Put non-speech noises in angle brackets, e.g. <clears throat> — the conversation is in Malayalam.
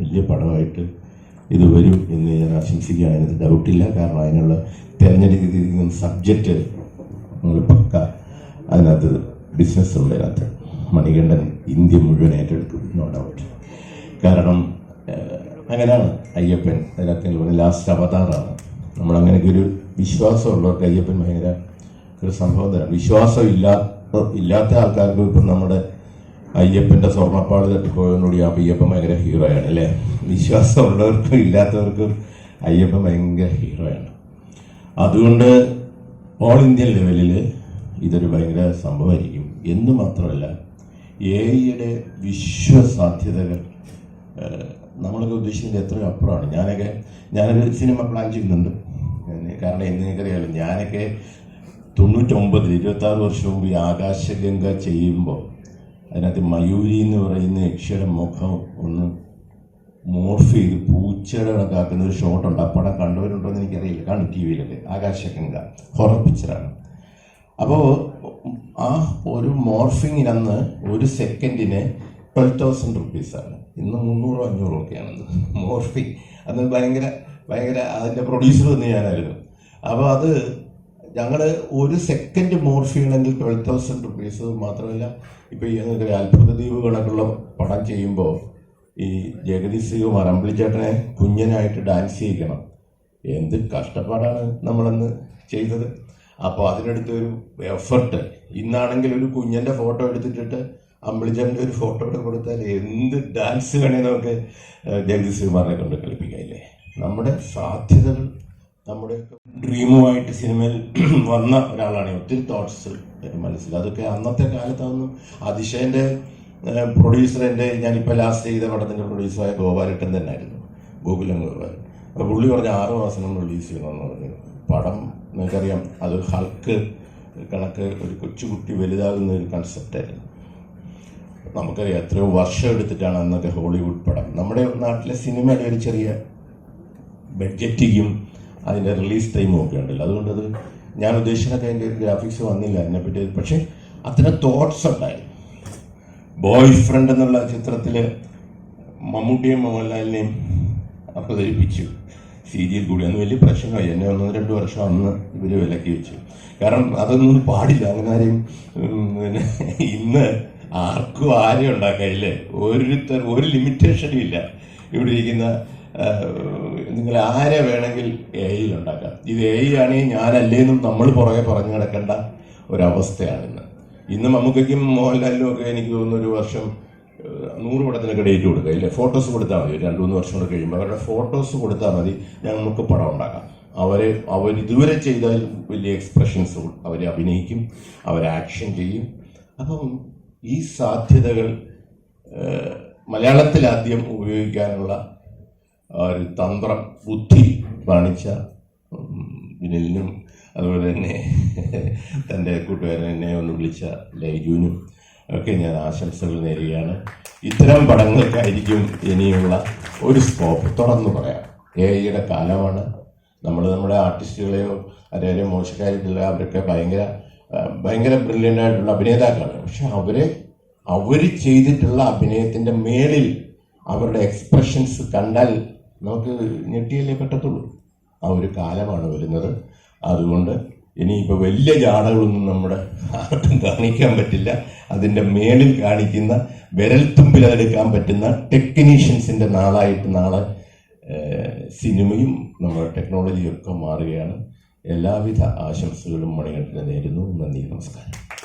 വലിയ പടമായിട്ട് ഇത് വരും എന്ന് ഞാൻ ആശംസിക്കുക അതിനകത്ത് ഡൗട്ടില്ല കാരണം അതിനുള്ള തിരഞ്ഞെടുക്കുന്ന സബ്ജക്റ്റ് നമ്മൾ പക്ക അതിനകത്ത് ബിസിനസ് ഉണ്ട് അതിനകത്ത് മണികണ്ഠൻ ഇന്ത്യ മുഴുവൻ ഏറ്റെടുക്കും. നോ ഡൗട്ട് കാരണം അങ്ങനെയാണ് അയ്യപ്പൻ. അതിനകത്ത് ലാസ്റ്റ് അവതാറാണ്. നമ്മളങ്ങനെയൊക്കെ ഒരു വിശ്വാസമുള്ളവർക്ക് അയ്യപ്പൻ ഭയങ്കര ഒരു സംഭവം തരാം. വിശ്വാസം ഇല്ലാത്ത ഇല്ലാത്ത ആൾക്കാർക്ക് ഇപ്പം നമ്മുടെ അയ്യപ്പന്റെ സ്വർണപ്പാട് തട്ടിപ്പോയതിനോട് അയ്യപ്പൻ ഭയങ്കര ഹീറോയാണ് അല്ലേ? വിശ്വാസമുള്ളവർക്കും ഇല്ലാത്തവർക്കും അയ്യപ്പൻ ഭയങ്കര ഹീറോയാണ് അതുകൊണ്ട് ഓൾ ഇന്ത്യൻ ലെവലിൽ ഇതൊരു ഭയങ്കര സംഭവമായിരിക്കും. എന്ന് മാത്രമല്ല എ ഐയുടെ വിശ്വസാധ്യതകൾ നമ്മളൊക്കെ ഉദ്ദേശിക്കുന്നത് എത്രയോ അപ്പുറമാണ്. ഞാനൊക്കെ ഞാനൊരു സിനിമ പ്ലാൻ ചെയ്യുന്നുണ്ട് കാരണം എന്ന് നിങ്ങൾക്കറിയാമല്ലോ ഞാനൊക്കെ തൊണ്ണൂറ്റൊമ്പതിൽ ഇരുപത്താറ് വർഷം മുമ്പ് ആകാശഗംഗ ചെയ്യുമ്പോൾ അതിനകത്ത് മയൂരി എന്ന് പറയുന്ന യക്ഷിയുടെ മുഖം ഒന്ന് മോർഫ് ചെയ്ത് പൂച്ചയുടെ കണക്കാക്കുന്ന ഒരു ഷോട്ട് ഉണ്ട്. ആ പടം കണ്ടവരുണ്ടോ എന്ന് എനിക്കറിയില്ല. കാണും ടി വിയിലൊക്കെ ആകാശഗംഗ. ഹൊറർ പിക്ചറാണ് അപ്പോൾ ആ ഒരു മോർഫിങ്ങിനന്ന് ഒരു സെക്കൻഡിന് ട്വൽവ് തൗസൻഡ് റുപ്പീസാണ് ഇന്ന് മുന്നൂറോ അഞ്ഞൂറോ ഒക്കെയാണെന്ന്. മോർഫിങ് അന്ന് ഭയങ്കര ഭയങ്കര അതിന്റെ പ്രൊഡ്യൂസർ തന്നെ ഞാനായിരുന്നു. അപ്പോൾ അത് ഞങ്ങൾ ഒരു സെക്കൻഡ് മോർഫിയണമെങ്കിൽ ട്വൽവ് തൗസൻഡ് റുപ്പീസ് മാത്രമല്ല ഇപ്പൊ ഈ അത്ഭുത അത്ഭുതദ്വീപ് കണക്കുള്ള പടം ചെയ്യുമ്പോൾ ഈ ജഗതി ശ്രീകുമാർ അമ്പിളിച്ചേട്ടനെ കുഞ്ഞനായിട്ട് ഡാൻസ് ചെയ്യിക്കണം. എന്ത് കഷ്ടപ്പാടാണ് നമ്മളന്ന് ചെയ്തത്. അപ്പോൾ അതിനടുത്ത് ഒരു എഫർട്ട് ഇന്നാണെങ്കിൽ ഒരു കുഞ്ഞന്റെ ഫോട്ടോ എടുത്തിട്ടിട്ട് അമ്പിളിച്ചേട്ടന്റെ ഒരു ഫോട്ടോ കൂടെ കൊടുത്താൽ എന്ത് ഡാൻസ് വേണേ നമുക്ക് ജഗതി ശ്രീകുമാറിനെ കൊണ്ട് കളിപ്പിക്കാമില്ലേ നമ്മുടെ സാധ്യതകൾ നമ്മുടെ ഡ്രീമുമായിട്ട് സിനിമയിൽ <clears throat> വന്ന ഒരാളാണ്. ഒത്തിരി തോട്ട്സ് മനസ്സിൽ. അതൊക്കെ അന്നത്തെ കാലത്താണെന്നും അതിശയന്റെ പ്രൊഡ്യൂസർ എന്റെ ഞാനിപ്പോൾ ലാസ്റ്റ് ചെയ്ത പടത്തിന്റെ പ്രൊഡ്യൂസറായ ഗോപാലട്ടൻ തന്നെയായിരുന്നു ഗോകുലം ഗോപാലൻ. അപ്പോൾ പുള്ളി പറഞ്ഞ ആറ് മാസം കൊണ്ട് റിലീസ് ചെയ്യണമെന്ന് പറഞ്ഞു. പടം നിങ്ങൾക്കറിയാം അത് ഹൾക്ക് കണക്ക് ഒരു കൊച്ചുകുട്ടി വലുതാകുന്ന ഒരു കൺസെപ്റ്റായിരുന്നു നമുക്കറിയാം എത്രയോ വർഷം എടുത്തിട്ടാണ് അന്നൊക്കെ ഹോളിവുഡ് പടം. നമ്മുടെ നാട്ടിലെ സിനിമയുടെ ഒരു ചെറിയ ബഡ്ജറ്റിങ്ങും അതിന്റെ റിലീസ് ടൈമും ഒക്കെ ഉണ്ടല്ലോ. അതുകൊണ്ട് അത് ഞാൻ ഉദ്ദേശിച്ചതൊക്കെ അതിന്റെ ഗ്രാഫിക്സ് വന്നില്ല അതിനെപ്പറ്റി പക്ഷേ അത്ര തോട്ട്സ് ഉണ്ടായി. ബോയ് ഫ്രണ്ട് എന്നുള്ള ചിത്രത്തിൽ മമ്മൂട്ടിയും മോഹൻലാലിനെയും അവതരിപ്പിച്ചു. ജിയിൽ കൂടി. അന്ന് വലിയ പ്രശ്നമായി. എന്നെ ഒന്നും രണ്ട് വർഷം അന്ന് ഇവർ വിലക്കി വെച്ചു. കാരണം അതൊന്നും പാടില്ല. അങ്ങനെ ആരെയും പിന്നെ ഇന്ന് ആർക്കും ആരെയും ഉണ്ടാക്കാനില്ലേ ഒരുത്തർ ഒരു ലിമിറ്റേഷനും ഇല്ല. ഇവിടെ ഇരിക്കുന്ന നിങ്ങൾ ആരെ വേണമെങ്കിൽ എ ഐയിൽ ഉണ്ടാക്കാം. ഇത് എ ഐ ആണെങ്കിൽ ഞാനല്ലേന്നും നമ്മൾ പുറകെ പറഞ്ഞു കിടക്കേണ്ട ഒരവസ്ഥയാണ് ഇന്ന് മമ്മൂക്കയ്ക്കും മോഹൻലാലിനും ഒക്കെ എനിക്ക് തോന്നുന്നു ഒരു വർഷം നൂറ് പടത്തിനൊക്കെ ഡേറ്റ് കൊടുക്കുക. ഇല്ലേ? ഫോട്ടോസ് കൊടുത്താൽ മതി. രണ്ട് മൂന്ന് വർഷം കൂടെ കഴിയുമ്പോൾ അവരുടെ ഫോട്ടോസ് കൊടുത്താൽ മതി നമുക്ക് പടം ഉണ്ടാക്കാം. അവരെ അവർ ഇതുവരെ ചെയ്ത വലിയ എക്സ്പ്രഷൻസ് അവരെ അഭിനയിക്കും അവർ ആക്ഷൻ ചെയ്യും. അപ്പം ഈ സാധ്യതകൾ മലയാളത്തിൽ ആദ്യം ഉപയോഗിക്കാനുള്ള ഒരു തന്ത്ര ബുദ്ധി കാണിച്ച വിനലിനും അതുപോലെ തന്നെ <laughs> തന്റെ കൂട്ടുകാരനെ എന്നെ ഒന്ന് വിളിച്ച ലൈജുവിനും ഒക്കെ ഞാൻ ആശംസകൾ നേരുകയാണ്. ഇത്തരം പടങ്ങൾക്കായിരിക്കും ഇനിയുള്ള ഒരു സ്കോപ്പ് തുറന്നു പറയാം. എ ഐയുടെ കാലമാണ്. നമ്മൾ നമ്മുടെ ആർട്ടിസ്റ്റുകളെയോ അതേപോലെ മോശക്കാരായിട്ടുള്ള അവരൊക്കെ ഭയങ്കര ഭയങ്കര ബ്രില്യന്റ് ആയിട്ടുള്ള അഭിനേതാക്കളാണ്. പക്ഷെ അവരെ അവർ ചെയ്തിട്ടുള്ള അഭിനയത്തിന്റെ മേളിൽ അവരുടെ എക്സ്പ്രഷൻസ് കണ്ടാൽ നമുക്ക് ഞെട്ടിയല്ലേ പറ്റത്തുള്ളൂ. ആ ഒരു കാലമാണ് വരുന്നത്. അതുകൊണ്ട് ഇനിയിപ്പോൾ വലിയ ജാടകളൊന്നും നമ്മുടെ ആർക്കും കാണിക്കാൻ പറ്റില്ല. അതിന്റെ മേളിൽ കാണിക്കുന്ന വിരൽത്തുമ്പിൽ അതെടുക്കാൻ പറ്റുന്ന ടെക്നീഷ്യൻസിന്റെ നാളായിട്ട് നാളെ സിനിമയും നമ്മുടെ ടെക്നോളജിയും ഒക്കെ മാറുകയാണ്. എല്ലാവിധ ആശംസകളും മണികണ്ഠനെ നേരുന്നു. നന്ദി നമസ്കാരം.